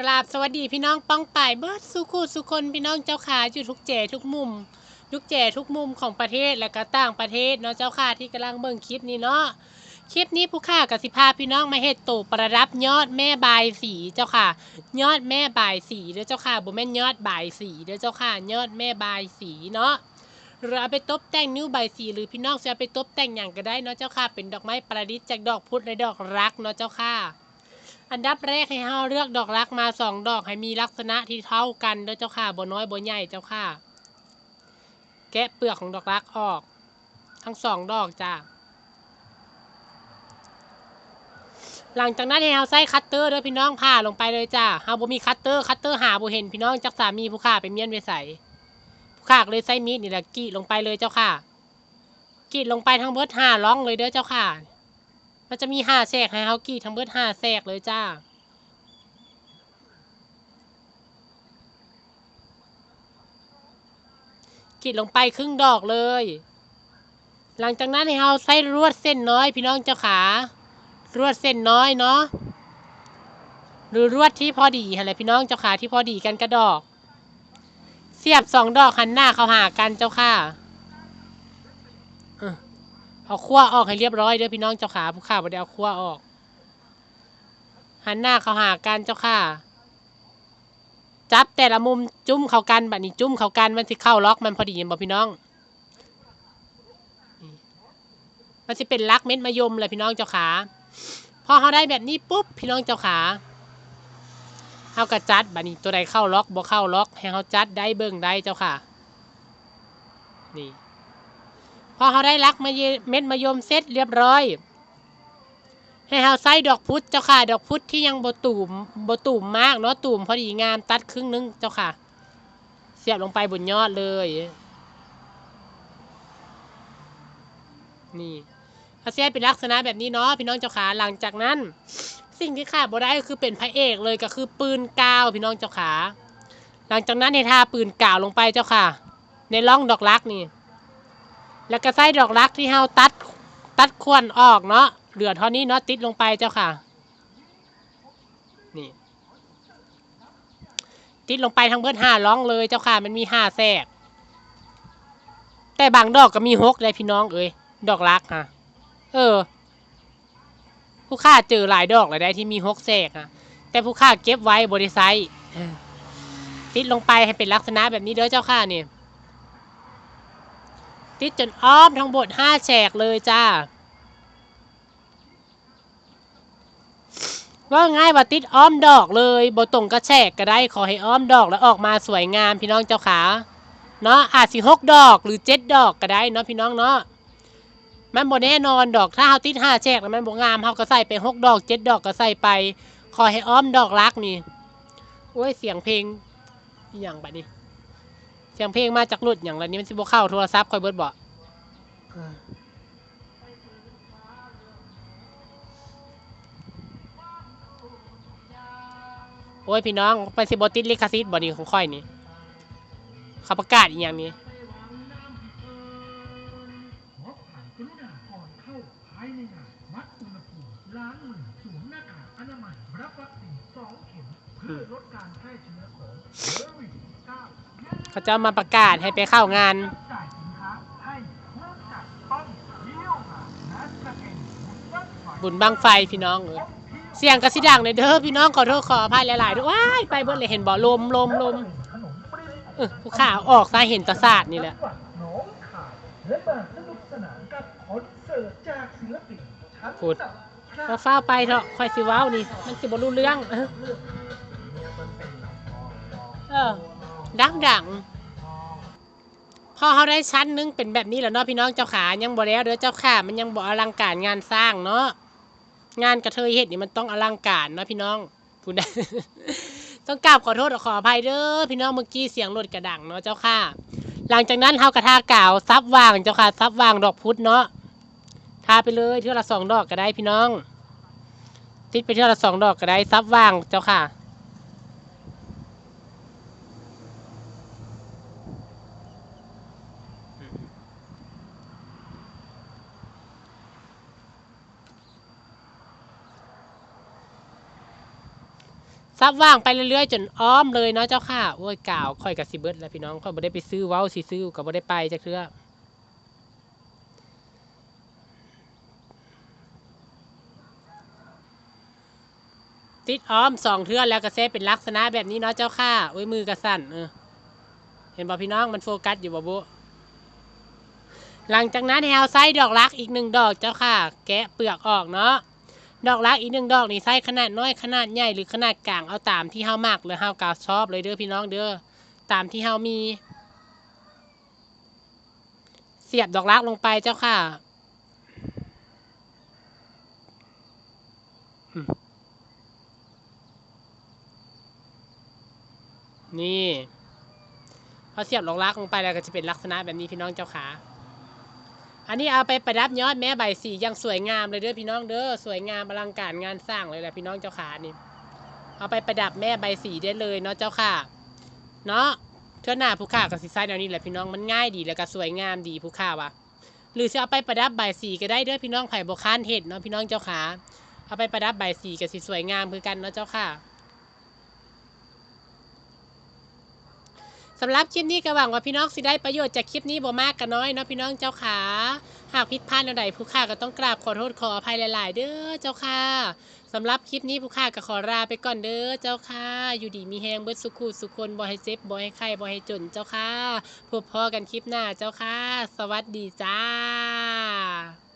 กราบสวัสดีพี่น้องป้องป่ายเบิร์ดสุขุสุคนพี่น้องเจ้าขาอยู่ทุกเจทุกมุม ทุกเจทุกมุมของประเทศและก็ต่างประเทศเนาะเจ้าค่ะที่กำลังเบิ่งคลิปนี้เนาะคลิปนี้ผู้ค่ากับสิพาพี่น้องมาเฮ็ดตูประดับยอดแม่บายสีเจ้าค่ะ ยอดแม่บายสีเด้อเจ้าค่ะบ่แม่นยอดบายสีเด้อเจ้าค่ะ ยอดแม่บายสีเนาะหรือเอาไปตบแต่งนิ้วใบายสีหรือพี่น้องจะเอาไปตบแต่งอย่างก็ได้เนาะเจ้าค่ะ เป็นดอกไม้ประดิษฐ์จากดอกพุธและดอกรักเนาะเจ้าค่ะ อันดับแรกให้เฮาเลือกดอกรักมาสองดอกให้มีลักษณะที่เท่ากันเด้อเจ้าค่ะบ่น้อยบ่ใหญ่เจ้าค่ะ แกะเปลือกของดอกรักออก ทั้งสองดอกจ้าหลังจากนั้นให้เฮาใส่คัตเตอร์เด้อพี่น้องผ่าลงไปเลยจ้าเฮาบ่มีคัตเตอร์คัตเตอร์หาบ่เห็นพี่น้องจักสามีผู้ฆ่าไปเมียนไปใส่ผู้ฆ่าเลยใส่มีดนี่แหละกรีดลงไปเลยเจ้าค่ะกรีดลงไปทั้งเบิดห้าร่องเลยเด้อเจ้าค่ะ มันจะมีห้าแทรกให้เฮากรีดทั้งเบิดห้าแทรกเลยจ้ากีดลงไปครึ่งดอกเลย หลังจากนั้นให้เฮาใส่ลวดเส้นน้อย พี่น้องเจ้าขาลวดเส้นน้อยเนาะ หรือลวดที่พอดีอะไรพี่น้องเจ้าขาที่พอดีกันกระดอก เสียบสองดอกหันหน้าเข้าหากันเจ้าค่ะ เอาขั้วออกให้เรียบร้อยเด้อพี่น้องเจ้าขาผู้ข้าบ่ได้เอาขั้วออก หันหน้าเข้าหากันเจ้าค่ะ จับแต่ละมุมจุ้มเข้ากันแบบนี้จุ้มเข้ากันมันสิเข้าล็อกมันพอดีบ่พี่น้อง มันสิเป็นลักเม็ดมะยมเลยพี่น้องเจ้าขาพอเขาได้แบบนี้ปุ๊บพี่น้องเจ้าขาเขาก็จัดแบบนี้ตัวใดเข้าล็อกบ่เข้าล็อกให้เขาจัดได้เบิ่งได้เจ้าค่ะ นี่ พอเขาได้ลักมเม็ดมะยมเสร็จเรียบร้อย ให้เฮาใส่ดอกพุธเจ้าค่ะ ดอกพุธที่ยังบ่ตูมบ่ตูมมากเนาะตูมพอดีงามตัดครึ่งนึงเจ้าค่ะ เสียบลงไปบนยอดเลย นี่ถ้าเสียเป็นลักษณะแบบนี้เนาะพี่น้องเจ้าขาหลังจากนั้น สิ่งที่ขาดบ่ได้ก็คือเป็นพระเอกเลยก็คือปืนกาวพี่น้องเจ้าขา หลังจากนั้นให้ทาปืนกาวลงไปเจ้าค่ะ ในร่องดอกรักนี่ แล้วก็ใส่ดอกรักที่เฮาตัดตัดควนออกเนาะเหลือเท่านี้เนาะติดลงไปเจ้าค่ะ นี่ ติดลงไปทั้งเบิดห้าร้องเลยเจ้าค่ะ มันมีห้าแทรกแต่บางดอกก็มีหกเลยพี่น้องเอ้ยดอกรักฮะเออ ผู้ค่าเจอหลายดอกเลยได้ที่มีหกแทรกฮะแต่ผู้ค่าเก็บไว้บริไซต์ติดลงไปให้เป็นลักษณะแบบนี้เด้อเจ้าค่ะนี่ ติดจนอ้อมทั้งบทห้าแฉกเลยจ้าว่าง่ายว่าติดอ้อมดอกเลยบตรงกระแฉกก็ได้ขอให้อ้อมดอกแล้วออกมาสวยงามพี่น้องเจ้าขาเนาะอาจสิหกดอกหรือเจ็ดดอกก็ได้เนาะพี่น้องเนาะมันบ่แน่นอนดอกถ้าเฮาติดห้าแฉกแล้วมันบ่งามเฮาก็ใส่ไปหกดอกเจ็ดดอกก็ใส่ไปขอให้อ้อมดอกรักนี่โอ้ยเสียงเพลงอหย่างแบบนี้ สียงเพลงมาจากรุ่นอย่างไรนี้มันสิบเข้าโทรศัพท์คอยเบิดบ่โอ้ยพี่น้องไปสิบติดลิขสิทธิ์บ่นี่ของค่อยนี่ขับประกาศอีกอย่างนี้ เขาจะมาประกาศให้ไปเข้างาน บุญบังไฟพี่น้องเสียงกระซิดังเลยเด้อพี่น้องขอโทษขออภัยหลายๆด้วยไปเบิ้ลเลยเห็นบ่อลมลมลมผู้ข่าวออกซายเห็นตาสาสรนี่แหละพูดเราเฝ้าไปเถอะคอยสิว้าวนี่ มันสิบ่รู้เรื่อง ออ ดังดังพอเขาได้ชั้นหนึงเป็นแบบนี้แล้วเนาะพี่น้องเจ้าขายังบ่แล้วเด้อเจ้าขามันยังบ่อลังการงานสร้างเนาะงานกระเทยเฮ็ดนี่มันต้องอลังการเนาะพี่น้องพูดได้ต้องกราบขอโทษขออภัยเด้อพี่น้องเมื่อกี้เสียงรถกระดังเนาะเจ้าค่ะ หลังจากนั้นเฮากระทากล่าวซับวางเจ้าค่ะซับวางดอกพุธเนาะทาไปเลยเท่าละสองดอกก็ได้พี่น้องติดไปเท่าละสองดอกก็ได้ซับวางเจ้าค่ะ ซับว่างไปเรื่อยๆ จนอ้อมเลยเนาะเจ้าค่ะโอ้ยกล่าวค่อยกับสิเบิร์ดแล้วพี่น้องค่อยบ่ได้ไปซื้อเว้าสิซื้อก็บ่ได้ไปจักเทื่อติดอ้อมสองเทื่อแล้วก็เซฟเป็นลักษณะแบบนี้เนาะเจ้าค่ะโอ้ยมือกระสั่นเออเห็นบ่พี่น้องมันโฟกัสอยู่บ่บุหลังจากนั้นให้เอาไส้ดอกรักอีกหนึ่งดอกเจ้าค่ะ แกะเปลือกออกเนาะ ดอกรักอีกหนึ่งดอกนี่ไซส้ขนาดน้อยขนาดใหญ่หรือขนาดกลางเอาตามที่เฮามักหรือเฮากาชอบเลยเด้อพี่น้องเด้อตามที่เฮามี เสียบดอกรักลงไปเจ้าค่ะนี่พอเสียบดอกรักลงไปแล้วก็จะเป็นลักษณะแบบนี้พี่น้องเจ้าขา อันนี้เอาไปประดับยอดแม่ใบสีย่างสวยงามเลยเด้อพี่น้องเด้อสวยงามอลังการงานสร้างเลยแหละพี่น้องเจ้าขานี่ เอาไปประดับแม่ใบสีได้เลยเนาะเจ้าค่ะ เนาะเท่าหน้าผู้ข่ากับสีไซน์แนวนี้แหละพี่น้องมันง่ายดีแล้วก็สวยงามดีผู้ข่าวะหรือจะเอาไปประดับใบสีก็ได้เด้อพี่น้องไผ่บกค้านเห็ดเนาะพี่น้องเจ้าขาเอาไปประดับใบสีกับสีสวยงามคือกันเนาะเจ้าค่ะ สำหรับคลิปนี้ก็หวังว่าพี่น้องสิได้ประโยชน์จากคลิปนี้บ่มากก็น้อยเนาะพี่น้องเจ้าขาหากผิดพลาดใดผู้ค่าก็ต้องกราบขอโทษขออภัยหลาย ๆ เด้อเจ้าค่ะสำหรับคลิปนี้ผู้ค่าก็ขอลาไปก่อนเด้อเจ้าค่ะอยู่ดีมีแฮงเบิดสุขุสุคนบ่ให้เจ็บบ่ให้ไข้บ่ให้จนเจ้าค่ะพบพอกันคลิปหน้าเจ้าค่ะ สวัสดีจ้า